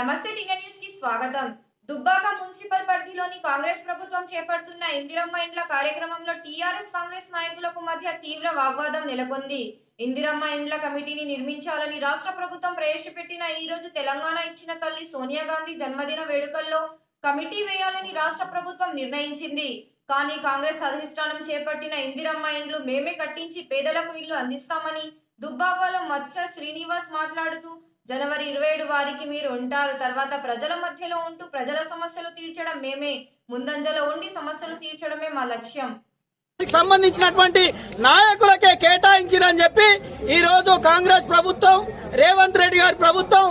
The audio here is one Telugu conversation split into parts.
నమస్తే టీఎన్ న్యూస్కి స్వాగతం. దుబ్బాక మున్సిపల్ పరిధిలోని కాంగ్రెస్ ప్రభుత్వం చేపడుతున్న ఇందిరమ్మ ఇండ్ల కార్యక్రమంలో టీఆర్ఎస్ కాంగ్రెస్ నాయకులకు మధ్య తీవ్ర వాగ్వాదం నెలకొంది. ఇందిరమ్మ ఇండ్ల కమిటీని నిర్మించాలని రాష్ట్ర ప్రభుత్వం ప్రవేశపెట్టిన ఈ రోజు తెలంగాణ ఇచ్చిన తల్లి సోనియా గాంధీ జన్మదిన వేడుకల్లో కమిటీ వేయాలని రాష్ట్ర ప్రభుత్వం నిర్ణయించింది. కానీ కాంగ్రెస్ అధిష్టానం చేపట్టిన ఇందిరమ్మ ఇండ్లు మేమే కట్టించి పేదలకు ఇల్లు అందిస్తామని దుబ్బాకలో మత్స్య శ్రీనివాస్ మాట్లాడుతూ జనవరి ఇరవై ఏడు వారికి మీరు ఉంటారు. తర్వాత ప్రజల మధ్యలో ఉంటూ ప్రజల సమస్యలు తీర్చడం మేమే. ముందంజలో ఉండి సమస్యలు తీర్చడమే మా లక్ష్యం. సంబంధించినటువంటి నాయకులకే కేటాయించిరని చెప్పి ఈ రోజు కాంగ్రెస్ ప్రభుత్వం రేవంత్ రెడ్డి గారి ప్రభుత్వం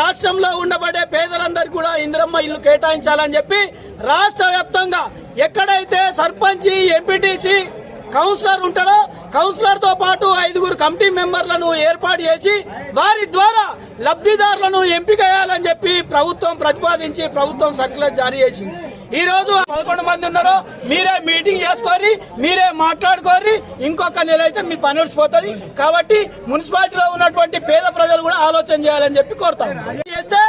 రాష్ట్రంలో ఉండబడే పేదలందరికీ కూడా ఇందిరమ్మ ఇల్లు కేటాయించాలని చెప్పి రాష్ట్ర వ్యాప్తంగా ఎక్కడైతే సర్పంచి ఎంపీటీసీ కౌన్సిలర్ ఉంటాడో కౌన్సిలర్తో పాటు ఐదుగురు కమిటీ మెంబర్లను ఏర్పాటు చేసి వారి ద్వారా లబ్ధిదారులను ఎంపిక చేయాలని చెప్పి ప్రభుత్వం ప్రతిపాదించి ప్రభుత్వం సర్క్యులర్ జారీ చేసింది. ఈ రోజు పదకొండు మంది ఉన్నారు మీరే మీటింగ్ చేసుకోరి మీరే మాట్లాడుకోరి ఇంకొక నెల అయితే మీ పని నడిచిపోతుంది. కాబట్టి మున్సిపాలిటీలో ఉన్నటువంటి పేద ప్రజలు కూడా ఆలోచన చేయాలని చెప్పి కోరుతాం. చేస్తే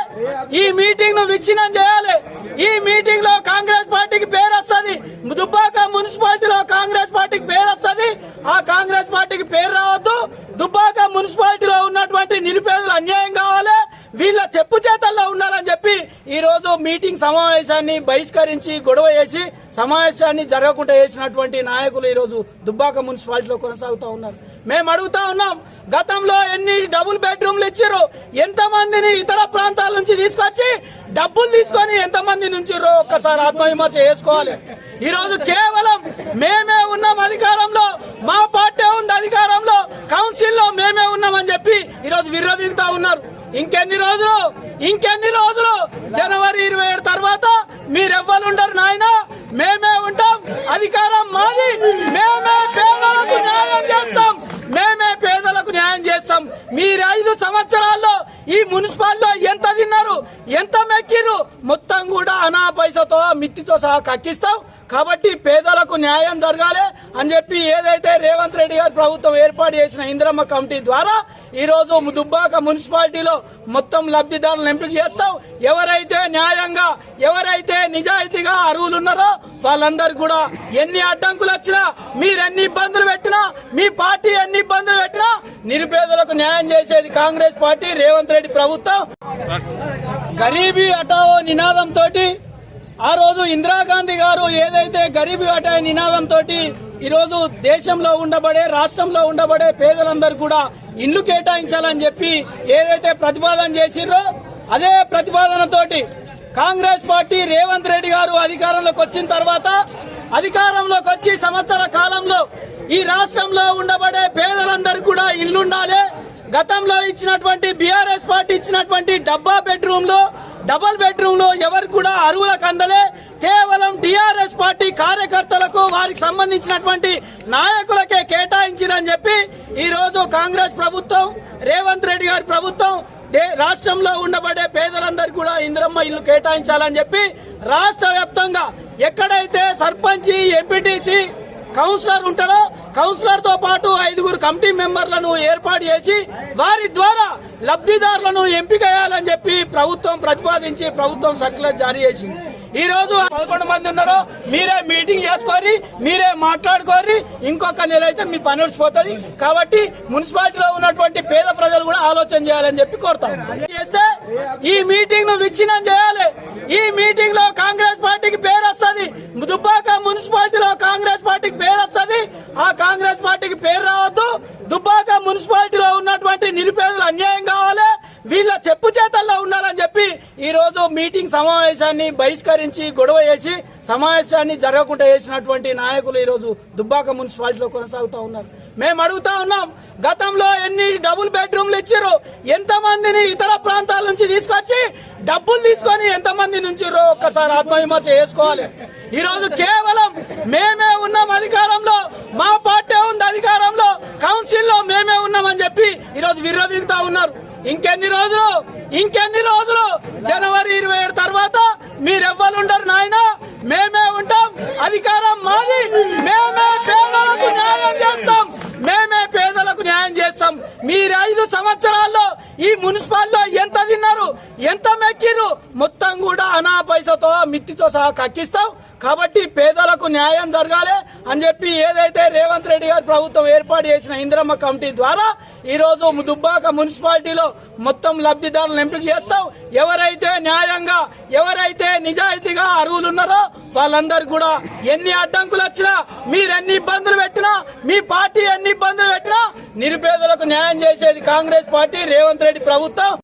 ఈ మీటింగ్ను విచ్ఛిన్నం చేయాలి. ఈ మీటింగ్లో కాంగ్రెస్ పార్టీకి పేరు వస్తుంది. దుబ్బాక మున్సిపాలిటీలో కాంగ్రెస్ పార్టీకి పేరు వస్తుంది. ఆ కాంగ్రెస్ పార్టీకి పేరు రావద్దు. దుబ్బాక మున్సిపాలిటీలో ఉన్నటువంటి నిరుపేదలు అన్యాయం కావాలి. వీళ్ళ చెప్పు చేతల్లో ఉండాలని చెప్పి మీటింగ్ సమావేశాన్ని బహిష్కరించి గొడవ చేసి సమావేశాన్ని జరగకుండా చేసినటువంటి నాయకులు ఈరోజు దుబ్బాక మున్సిపాలిటీలో కొనసాగుతూ ఉన్నారు. మేము అడుగుతా ఉన్నాం గతంలో ఎన్ని డబుల్ బెడ్రూమ్లు ఇచ్చారు ఎంతమందిని ఇతర ప్రాంతాల నుంచి తీసుకొచ్చి డబ్బులు తీసుకొని ఎంతమంది నుంచి ఒక్కసారి ఆత్మవిమర్శ చేసుకోవాలి. ఈరోజు కేవలం మేమే ఉన్నాం అధికారంలో మా పార్టీ ఉంది అధికారంలో కౌన్సిల్లో మేమే ఉన్నామని చెప్పి ఈరోజు విర్రవీగుతా ఉన్నారు. ఇంకెన్ని రోజులు? ఇంకెన్ని రోజులు? జనవరి ఇరవై ఏడు తర్వాత మీరెవ్వరుండరు నాయన. మేమే ఉంటాం. అధికారం మాది. మేమే పేదలకు న్యాయం చేస్తాం. మేమే పేదలకు న్యాయం చేస్తాం. మీరు ఐదు సంవత్సరాల్లో ఈ మున్సిపాల్లో ఎంత తిన్నారు? ఎంత మెక్కిరు అనా పైసతో మిత్తితో సహా కక్కిస్తావు. కాబట్టి పేదలకు న్యాయం జరగాలి అని చెప్పి ఏదైతే రేవంత్ రెడ్డి గారి ప్రభుత్వం ఏర్పాటు చేసిన ఇందిరమ్మ కమిటీ ద్వారా ఈరోజు దుబ్బాక మున్సిపాలిటీలో మొత్తం లబ్ధిదారులను ఎంపిక చేస్తావు. ఎవరైతే న్యాయంగా ఎవరైతే నిజాయితీగా అర్హులు ఉన్నారో వాళ్ళందరూ కూడా ఎన్ని అడ్డంకులు వచ్చినా మీరు ఎన్ని ఇబ్బందులు పెట్టినా మీ పార్టీ ఎన్ని ఇబ్బందులు పెట్టినా నిరుపేదలకు న్యాయం చేసేది కాంగ్రెస్ పార్టీ రేవంత్ రెడ్డి ప్రభుత్వం. గరీబీ హటావో నినాదంతో ఆ రోజు ఇందిరాగాంధీ గారు ఏదైతే గరీబీ హటావో నినాదంతో తోటి ఈరోజు దేశంలో ఉండబడే రాష్ట్రంలో ఉండబడే పేదలందరూ కూడా ఇండ్లు కేటాయించాలని చెప్పి ఏదైతే ప్రతిపాదన చేసిర్రో అదే ప్రతిపాదనతోటి కాంగ్రెస్ పార్టీ రేవంత్ రెడ్డి గారు అధికారంలోకి వచ్చిన తర్వాత అధికారంలోకి వచ్చి సంవత్సర కాలంలో ఈ రాష్ట్రంలో ఉండబడే పేదలందరూ కూడా ఇల్లుండాలి గతంలో ఇచ్చినటువంటి బీఆర్ఎస్ పార్టీ ఇచ్చినటువంటి డబ్బా బెడ్రూమ్లో డబల్ బెడ్రూమ్లో ఎవరు కూడా అరువులకు అందలే. కేవలం టిఆర్ఎస్ పార్టీ కార్యకర్తలకు వారికి సంబంధించినటువంటి నాయకులకే కేటాయించిరని చెప్పి ఈ రోజు కాంగ్రెస్ ప్రభుత్వం రేవంత్ రెడ్డి గారి ప్రభుత్వం రాష్ట్రంలో ఉండబడే పేదలందరికీ కూడా ఇందిరమ్మ ఇల్లు కేటాయించాలని చెప్పి రాష్ట్ర వ్యాప్తంగా ఎక్కడైతే సర్పంచి ఎంపీటీసీ కౌన్సిలర్ ఉంటాడో కౌన్సిలర్తో పాటు ఐదుగురు కమిటీ మెంబర్లను ఏర్పాటు చేసి వారి ద్వారా లబ్ధిదారులను ఎంపిక చేయాలని చెప్పి ప్రభుత్వం ప్రతిపాదించి ప్రభుత్వం సర్క్యులర్ జారీ చేసింది. ఈ రోజు పదకొండు మంది ఉన్నారు మీరే మీటింగ్ చేసుకోరి మీరే మాట్లాడుకోరి ఇంకొక నెల అయితే మీ పని నడిచిపోతుంది. కాబట్టి మున్సిపాలిటీలో ఉన్నటువంటి పేద ప్రజలు కూడా ఆలోచన చేయాలని చెప్పి కోరుతాం చేస్తే ఈ మీటింగ్ను విచ్ఛిన్నం చేయాలి. ఈ మీటింగ్లో కాంగ్రెస్ పార్టీకి పేరు వస్తుంది. ఈరోజు మీటింగ్ సమావేశాన్ని బహిష్కరించి గొడవ చేసి సమావేశాన్ని జరగకుండా చేసినటువంటి నాయకులు ఈరోజు దుబ్బాక మున్సిపాలిటీలో కొనసాగుతూ ఉన్నారు. మేము అడుగుతా ఉన్నాం గతంలో ఎన్ని డబుల్ బెడ్రూమ్లు ఇచ్చారు? ఎంతమందిని ఇతర ప్రాంతాల నుంచి తీసుకొచ్చి డబ్బులు తీసుకొని ఎంతమంది నుంచి ఒక్కసారి ఆత్మవిమర్శ చేసుకోవాలి? ఈరోజు కేవలం మేమే ఉన్నాం అధికారంలో మా పార్టీ ఉంది అధికారంలో కౌన్సిల్లో మేమే ఉన్నామని చెప్పి ఈరోజు విర్రవీగుతా ఉన్నారు. ఇంకెన్ని రోజులు? ఇంకెన్ని రోజులు జనవరి ఇరవై ఏడు తర్వాత మీరెవ్వరుండరు నాయన. మేమే ఉంటాం. అధికారం మాది. మేమే పేదలకు న్యాయం చేస్తాం. మేమే పేదలకు న్యాయం చేస్తాం. మీరు ఐదు సంవత్సరాల్లో ఈ మున్సిపాల్లో ఎంత మెక్కిరు మొత్తం కూడా అనా పైసతో మిత్తితో సహా కక్కిస్తావు. కాబట్టి పేదలకు న్యాయం జరగాలి అని చెప్పి ఏదైతే రేవంత్ రెడ్డి గారి ప్రభుత్వం ఏర్పాటు చేసిన ఇందిరమ్మ కమిటీ ద్వారా ఈ రోజు దుబ్బాక మున్సిపాలిటీలో మొత్తం లబ్ధిదారులను ఎంపిక చేస్తావు. ఎవరైతే న్యాయంగా ఎవరైతే నిజాయితీగా అర్హులు ఉన్నారో వాళ్ళందరూ కూడా ఎన్ని అడ్డంకులు వచ్చినా మీరు ఎన్ని ఇబ్బందులు పెట్టినా మీ పార్టీ ఎన్ని ఇబ్బందులు పెట్టినా నిరుపేదలకు న్యాయం చేసేది కాంగ్రెస్ పార్టీ రేవంత్ రెడ్డి ప్రభుత్వం.